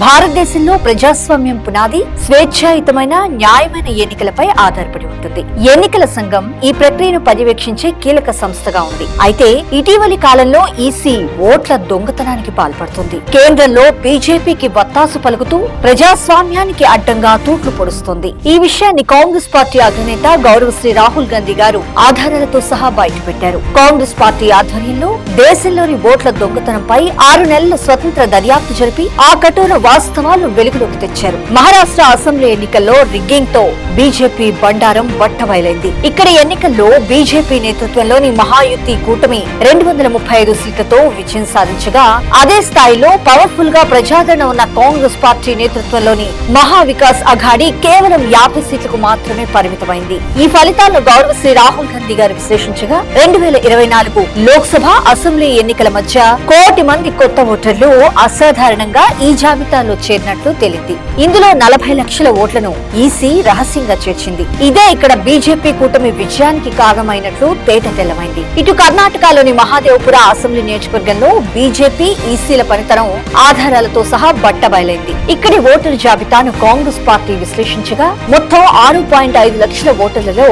భారతదేశంలో ప్రజాస్వామ్యం పునాది స్వేచ్ఛాయుతమైన న్యాయమైన ఎన్నికలపై ఆధారపడి ఉంటుంది. ఎన్నికల సంఘం ఈ ప్రక్రియను పర్యవేక్షించే కీలక సంస్థగా ఉంది. అయితే ఇటీవలి కాలంలో ఈసీ ఓట్ల దొంగతనానికి పాల్పడుతుంది. కేంద్రంలో బీజేపీకి వత్తాసు పలుకుతూ ప్రజాస్వామ్యానికి అడ్డంగా తూట్లు పొడుస్తుంది. ఈ విషయాన్ని కాంగ్రెస్ పార్టీ అధినేత గౌరవ శ్రీ రాహుల్ గాంధీ గారు ఆధారాలతో సహా బయటపెట్టారు కాంగ్రెస్ పార్టీ ఆధ్వర్యంలో దేశంలోని ఓట్ల దొంగతనంపై ఆరు నెలల స్వతంత్ర దర్యాప్తు జరిపి ఆ కఠోర వాస్తవాలు వెలుగులోకి తెచ్చారు. మహారాష్ట్ర అసెంబ్లీ ఎన్నికల్లో రిగ్గింగ్తో బీజేపీ బండారం బట్టబయలైంది ఇక్కడ ఎన్నికల్లో బీజేపీ నేతృత్వంలోని మహాయుతి కూటమి రెండు వందల ముప్పై ఐదు సీట్లతో విజయం సాధించగా అదే స్థాయిలో పవర్ఫుల్గా ప్రజాదరణ ఉన్న కాంగ్రెస్ పార్టీ నేతృత్వంలోని మహా వికాస్ అఘాడీ కేవలం యాభై సీట్లకు మాత్రమే పరిమితమైంది. ఈ ఫలితాలను గౌరవ శ్రీ రాహుల్ గాంధీ గారు విశ్లేషించగా రెండు వేల ఇరవై నాలుగు లోక్సభ అసెంబ్లీ ఎన్నికల మధ్య కోటి మంది కొత్త ఓటర్లు అసాధారణంగా ఈ జాబితాలో చేరినట్లు తేలింది. ఇందులో నలభై లక్షల ఓట్లను ఈసీ రహస్యంగా చేర్చింది. ఇదే ఇక్కడ బీజేపీ కూటమి విజయానికి కారణమైనట్లు తేట తెల్లమైంది. ఇటు కర్ణాటకలోని మహాదేవపుర అసెంబ్లీ నియోజకవర్గంలో బీజేపీ ఈసీల పనితనం ఆధారాలతో సహా బట్టబయలైంది ఇక్కడి ఓటరు జాబితాను కాంగ్రెస్ పార్టీ విశ్లేషించగా మొత్తం ఆరు పాయింట్ ఐదు లక్షల ఓటర్లలో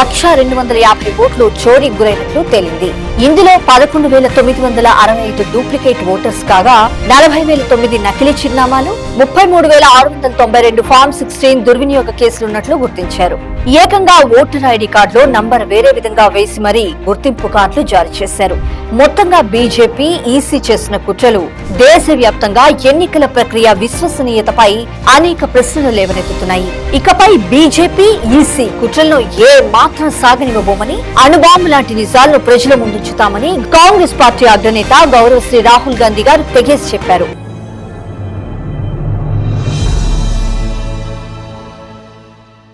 లక్ష రెండు వందల యాభై ఓట్లు చోరీకి గురైనట్లు తేలింది. ఇందులో పదకొండు వేల తొమ్మిది వందల అరవై ఐదు డూప్లికేట్ ఓటర్స్ కాగా నలభై వేల తొమ్మిది నకిలీ చిన్న చిరునామాలు ముప్పై మూడు వేల ఆరు వందల తొంభై రెండు ఫామ్ సిక్స్టీన్ దుర్వినియోగ కేసులున్నట్లు గుర్తించారు. ఏకంగా ఓటర్ ఐడి కార్డులో నంబర్ వేరే విధంగా వేసి మరీ గుర్తింపు కార్డులు జారీ చేశారు. మొత్తంగా బీజేపీ ఈసీ చేసిన కుట్రలు దేశవ్యాప్తంగా ఎన్నికల ప్రక్రియ విశ్వసనీయతపై అనేక ప్రశ్నలు లేవనెత్తుతున్నాయి. ఇకపై బీజేపీ ఈసీ కుట్రలను ఏ మాత్రం సాగనివ్వబోమని అణుబాంబు లాంటి నిజాలను ప్రజల ముందుంచుతామని కాంగ్రెస్ పార్టీ అగ్రనేత గౌరవ్ శ్రీ రాహుల్ గాంధీ గారు తెగేసి చెప్పారు.